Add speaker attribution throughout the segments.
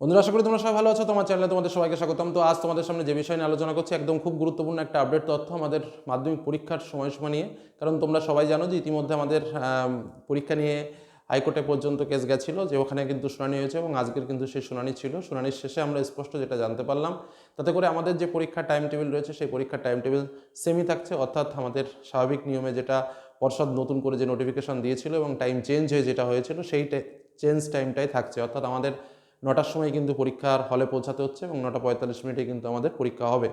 Speaker 1: বন্ধুরা, আশা করি তোমরা সবাই ভালো আছো। তোমার চ্যানেলে তোমাদের সবাইকে স্বাগতম। তো আজ তোমাদের সামনে যে বিষয় নিয়ে আলোচনা করছি, একদম খুব গুরুত্বপূর্ণ একটা আপডেট তথ্য আমাদের মাধ্যমিক পরীক্ষার সময়সীমা নিয়ে। কারণ তোমরা সবাই জানো যে ইতিমধ্যে আমাদের পরীক্ষা নিয়ে হাইকোর্টে পর্যন্ত কেস গেছিল, যে ওখানে কিন্তু শুনানি হয়েছে এবং আজকের কিন্তু সেই শুনানি ছিল। শুনানির শেষে আমরা স্পষ্ট যেটা জানতে পারলাম, তাতে করে আমাদের যে পরীক্ষার টাইম টেবিল রয়েছে, সেই পরীক্ষার টাইম টেবিল সেমই থাকছে। অর্থাৎ আমাদের স্বাভাবিক নিয়মে যেটা পর্ষদ নতুন করে যে নোটিফিকেশন দিয়েছিল এবং টাইম চেঞ্জ হয়ে যেটা হয়েছিল, সেই চেঞ্জ টাইমটাই থাকছে। অর্থাৎ আমাদের নটার সময় কিন্তু পরীক্ষার হলে পৌঁছাতে হচ্ছে এবং নটা পঁয়তাল্লিশ মিনিটে কিন্তু আমাদের পরীক্ষা হবে।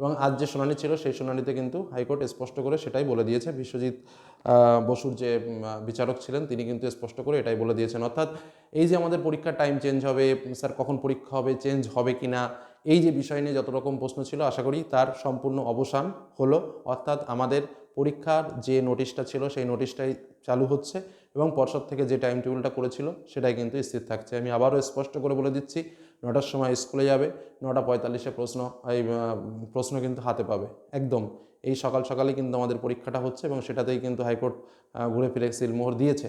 Speaker 1: এবং আজ যে শুনানি ছিল, সেই শুনানিতে কিন্তু হাইকোর্ট স্পষ্ট করে সেটাই বলে দিয়েছে। বিশ্বজিৎ বসুর যে বিচারক ছিলেন, তিনি কিন্তু স্পষ্ট করে এটাই বলে দিয়েছেন। অর্থাৎ এই যে আমাদের পরীক্ষার টাইম চেঞ্জ হবে, স্যার কখন পরীক্ষা হবে চেঞ্জ হবে কি না এই যে বিষয় নিয়ে যত রকম প্রশ্ন ছিল, আশা করি তার সম্পূর্ণ অবসান হলো। অর্থাৎ আমাদের পরীক্ষার যে নোটিশটা ছিল, সেই নোটিশটাই চালু হচ্ছে এবং পর্ষদ থেকে যে টাইম টেবিলটা করেছিল সেটাই কিন্তু স্থির থাকছে। আমি আবারও স্পষ্ট করে বলে দিচ্ছি, নটার সময় স্কুলে যাবে, নটা পঁয়তাল্লিশে প্রশ্ন, এই প্রশ্ন কিন্তু হাতে পাবে, একদম। এই সকাল সকালে কিন্তু আমাদের পরীক্ষাটা হচ্ছে এবং সেটাতেই কিন্তু হাইকোর্ট ঘুরে ফিরে সিলমোহর দিয়েছে।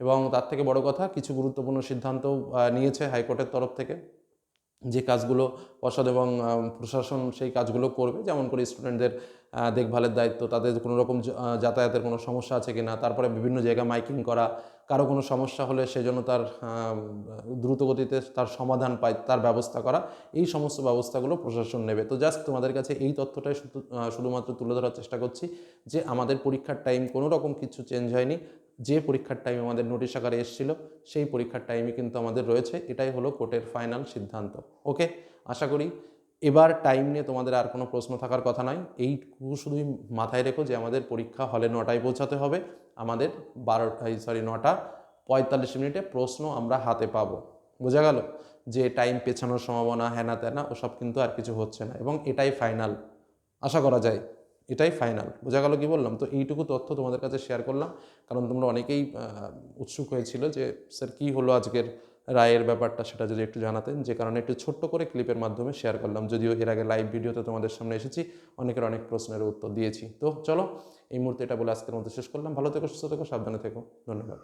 Speaker 1: এবং তার থেকে বড় কথা, কিছু গুরুত্বপূর্ণ সিদ্ধান্তও নিয়েছে হাইকোর্টের তরফ থেকে যে কাজগুলো পর্ষদ এবং প্রশাসন সেই কাজগুলো করবে। যেমন করে স্টুডেন্টদের দেখভালের দায়িত্ব, তাদের কোনো রকম যাতায়াতের কোনো সমস্যা আছে কিনা, তারপরে বিভিন্ন জায়গায় মাইকিং করা, কারও কোনো সমস্যা হলে সেজন্য তার দ্রুতগতিতে তার সমাধান পায়, তার ব্যবস্থা করা, এই সমস্ত ব্যবস্থাগুলো প্রশাসন নেবে। তো জাস্ট তোমাদের কাছে এই তথ্যটাই শুধু শুধুমাত্র তুলে ধরার চেষ্টা করছি যে আমাদের পরীক্ষার টাইম কোনো রকম কিছু চেঞ্জ হয়নি। যে পরীক্ষার টাইম আমাদের নোটিশ আকারে এসেছিল, সেই পরীক্ষার টাইমই কিন্তু আমাদের রয়েছে। এটাই হলো কোর্টের ফাইনাল সিদ্ধান্ত। ওকে আশা করি। এবার টাইম নিয়ে তোমাদের আর কোনো প্রশ্ন থাকার কথা নয়। এইটুকু শুধুই মাথায় রেখো যে আমাদের পরীক্ষা হলে নটায় পৌঁছাতে হবে। আমাদের বারোটায় সরি নটা পঁয়তাল্লিশ মিনিটে প্রশ্ন আমরা হাতে পাবো। বোঝা গেল? যে টাইম পেছানোর সম্ভাবনা হ্যানা ত্যানা ওসব কিন্তু আর কিছু হচ্ছে না এবং এটাই ফাইনাল আশা করা যায়, এটাই ফাইনাল বোঝা গেল কি বললাম? তো এইটুকু তথ্য তোমাদের কাছে শেয়ার করলাম। কারণ তোমরা অনেকেই উৎসুক হয়েছিল যে, স্যার, কী হলো আজকের রায়ের ব্যাপারটা সেটা যদি একটু জানাতেন, যে কারণে একটু ছোট্ট করে ক্লিপের মাধ্যমে শেয়ার করলাম। যদিও এর আগে লাইভ ভিডিওতে তোমাদের সামনে এসেছি, অনেকের অনেক প্রশ্নের উত্তর দিয়েছি। তো চলো, এই মুহূর্তে এটা বলে আজকের মধ্যে শেষ করলাম। ভালো থেকো, সুস্থ থেকো, সাবধানে থেকো। ধন্যবাদ।